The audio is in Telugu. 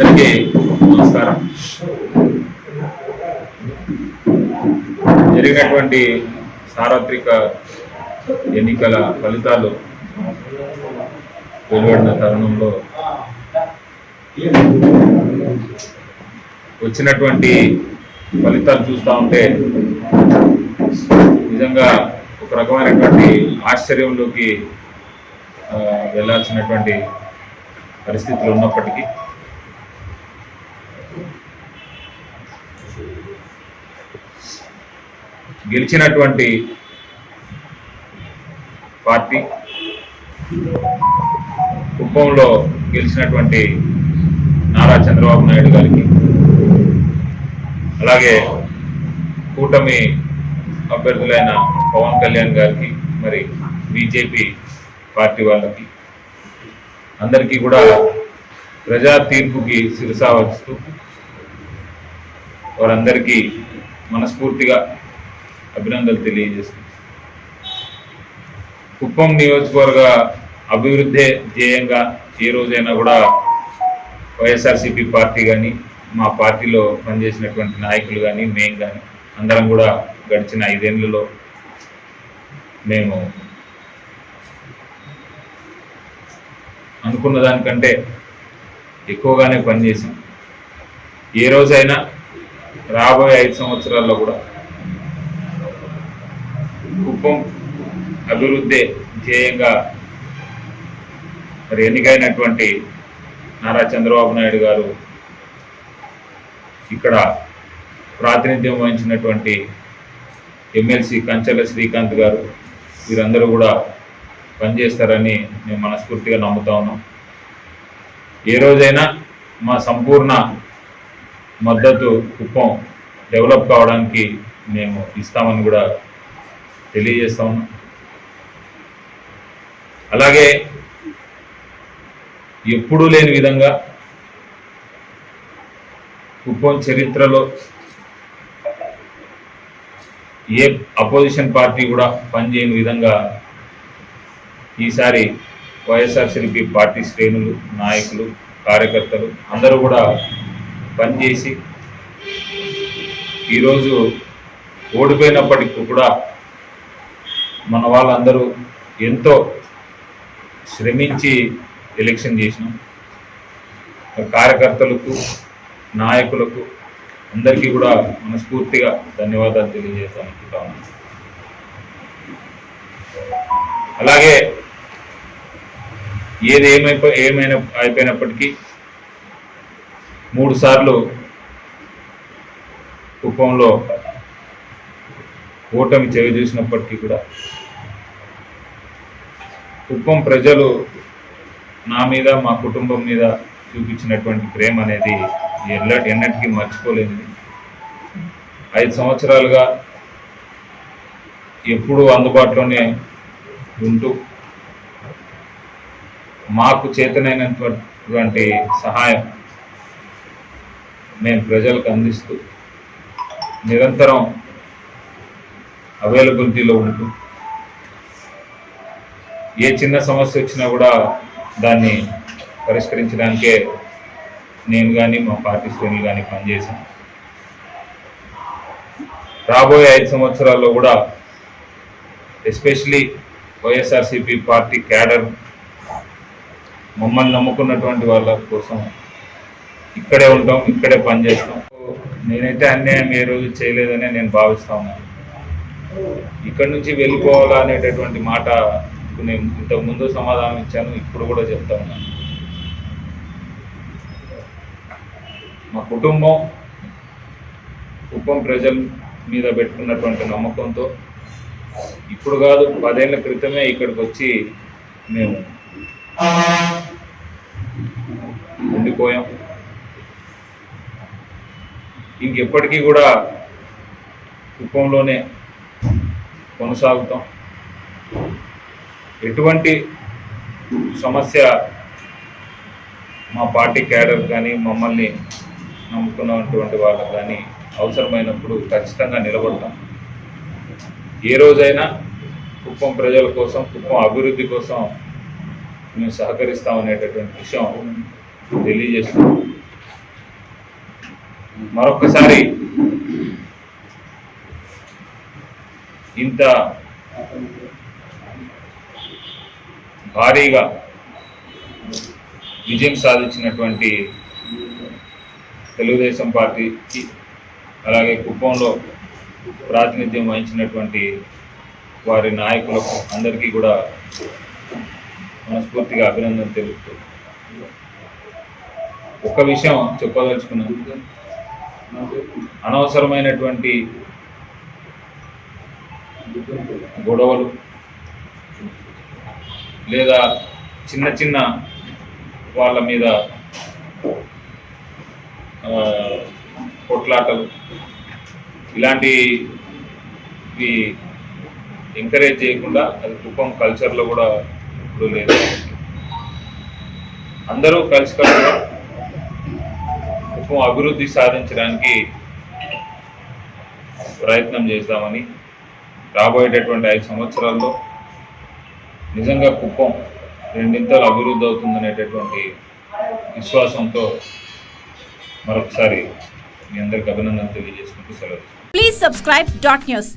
అందరికీ నమస్కారం. జరిగినటువంటి సార్వత్రిక ఎన్నికల ఫలితాలు వెలువడిన తరుణంలో వచ్చినటువంటి ఫలితాలు చూస్తూ ఉంటే నిజంగా ఒక రకమైనటువంటి ఆశ్చర్యంలోకి వెళ్ళాల్సినటువంటి పరిస్థితులు ఉన్నప్పటికీ గెలిచినటువంటి పార్టీ కుప్పంలో గెలిచినటువంటి నారా చంద్రబాబు నాయుడు గారికి అలాగే కూటమి అభ్యర్థులైన పవన్ కళ్యాణ్ గారికి మరి బీజేపీ పార్టీ వాళ్ళకి అందరికీ కూడా ప్రజా తీర్పుకి శిరసావస్తూ వారందరికీ మనస్ఫూర్తిగా అభినందనలు తెలియజేస్తుంది కుప్పం నియోజకవర్గ అభివృద్ధి ధ్యేయంగా ఏ రోజైనా కూడా వైఎస్ఆర్సీపీ పార్టీ కానీ మా పార్టీలో పనిచేసినటువంటి నాయకులు కానీ మేము కానీ అందరం కూడా గడిచిన ఐదేళ్ళలో మేము అనుకున్న దానికంటే ఎక్కువగానే పనిచేసాం ఏ రోజైనా రాబోయే ఐదు సంవత్సరాల్లో కూడా కుప్పం అభివృద్ధి ధ్యేయంగా మరి ఎన్నికైనటువంటి నారా చంద్రబాబు నాయుడు గారు ఇక్కడ ప్రాతినిధ్యం వహించినటువంటి ఎమ్మెల్సీ కంచెల శ్రీకాంత్ గారు వీరందరూ కూడా పనిచేస్తారని మేము మనస్ఫూర్తిగా నమ్ముతా ఉన్నాం. ఏ రోజైనా మా సంపూర్ణ మద్దతు కుప్పం డెవలప్ కావడానికి మేము ఇస్తామని కూడా తెలియజేస్తా. ఉన్నా అలాగే ఎప్పుడూ లేని విధంగా కుప్పం చరిత్రలో ఏ అపోజిషన్ పార్టీ కూడా పనిచేయని విధంగా ఈసారి వైఎస్ఆర్సీపీ పార్టీ శ్రేణులు నాయకులు కార్యకర్తలు అందరూ కూడా పనిచేసి ఈరోజు ఓడిపోయినప్పటికీ కూడా మన వాళ్ళందరూ ఎంతో శ్రమించి ఎలక్షన్ చేసినాం. కార్యకర్తలకు నాయకులకు అందరికీ కూడా మనస్ఫూర్తిగా ధన్యవాదాలు తెలియజేస్తాను అనుకుంటా ఉన్నాను అలాగే ఏది ఏమైపో ఏమైనా అయిపోయినప్పటికీ మూడు సార్లు కుప్పంలో ఓటమి చెవి చూసినప్పటికీ కూడా కుప్పం ప్రజలు నా మీద మా కుటుంబం మీద చూపించినటువంటి ప్రేమ అనేది ఎల్ల ఎన్నటికీ మర్చిపోలేనిది. ఐదు సంవత్సరాలుగా ఎప్పుడూ అందుబాటులోనే ఉంటూ మాకు చేతనైనటువంటి సహాయం మేము ప్రజలకు అందిస్తూ నిరంతరం అవైలబిలిటీలో ఉంటూ ఏ చిన్న సమస్య వచ్చినా కూడా దాన్ని పరిష్కరించడానికే నేను కానీ మా పార్టీ శ్రేణులు కానీ పనిచేశాను రాబోయే ఐదు సంవత్సరాల్లో కూడా ఎస్పెషలీ వైఎస్ఆర్సీపీ పార్టీ క్యాడర్ మమ్మల్ని నమ్ముకున్నటువంటి వాళ్ళ కోసం ఇక్కడే ఉంటాం ఇక్కడే పనిచేస్తాం. నేనైతే అన్యాయం ఏ రోజు చేయలేదనే నేను భావిస్తా ఉన్నాను. ఇక్కడి నుంచి వెళ్ళిపోవాలా అనేటటువంటి మాట నేను ఇంతకు ముందు సమాధానం ఇచ్చాను ఇప్పుడు కూడా చెప్తా ఉన్నాను. మా కుటుంబం కుప్పం ప్రజల మీద పెట్టుకున్నటువంటి నమ్మకంతో ఇప్పుడు కాదు పదేళ్ళ క్రితమే ఇక్కడికి వచ్చి మేము ఉండిపోయాం. ఇంకెప్పటికీ కూడా కుప్పంలోనే కొనసాగుతాం. ఎటువంటి సమస్య మా పార్టీ క్యాడర్ కానీ మమ్మల్ని నమ్ముకున్నటువంటి వాళ్ళకు కానీ అవసరమైనప్పుడు ఖచ్చితంగా నిలబడతాం. ఏ రోజైనా కుప్పం ప్రజల కోసం కుప్పం అభివృద్ధి కోసం మేము సహకరిస్తాం అనేటటువంటి విషయం తెలియజేస్తున్నాం. మరొకసారి ఇంత భారీగా విజయం సాధించినటువంటి తెలుగుదేశం పార్టీకి అలాగే కుప్పంలో ప్రాతినిధ్యం వహించినటువంటి వారి నాయకులకు అందరికీ కూడా మనస్ఫూర్తిగా అభినందన తెలుపుతూ ఒక విషయం చెప్పదలుచుకున్నాను. అనవసరమైనటువంటి గొడవలు లేదా చిన్న చిన్న వాళ్ళ మీద కొట్లాటలు. ఇలాంటివి ఎంకరేజ్ చేయకుండా అది కుప్పం కల్చర్లో కూడా ఇప్పుడు లేదు. అందరూ కలిసికట్టుగా కుప్పం అభివృద్ధి సాధించడానికి ప్రయత్నం చేద్దామని రాబోయేటటువంటి ఐదు సంవత్సరాల్లో నిజంగా కుప్పం రెండింతలు అభివృద్ధి అవుతుందనేటటువంటి విశ్వాసంతో మరొకసారి మీ అందరికి అభినందనలు తెలియజేసుకుంటూ సెలవు. Please subscribe dot news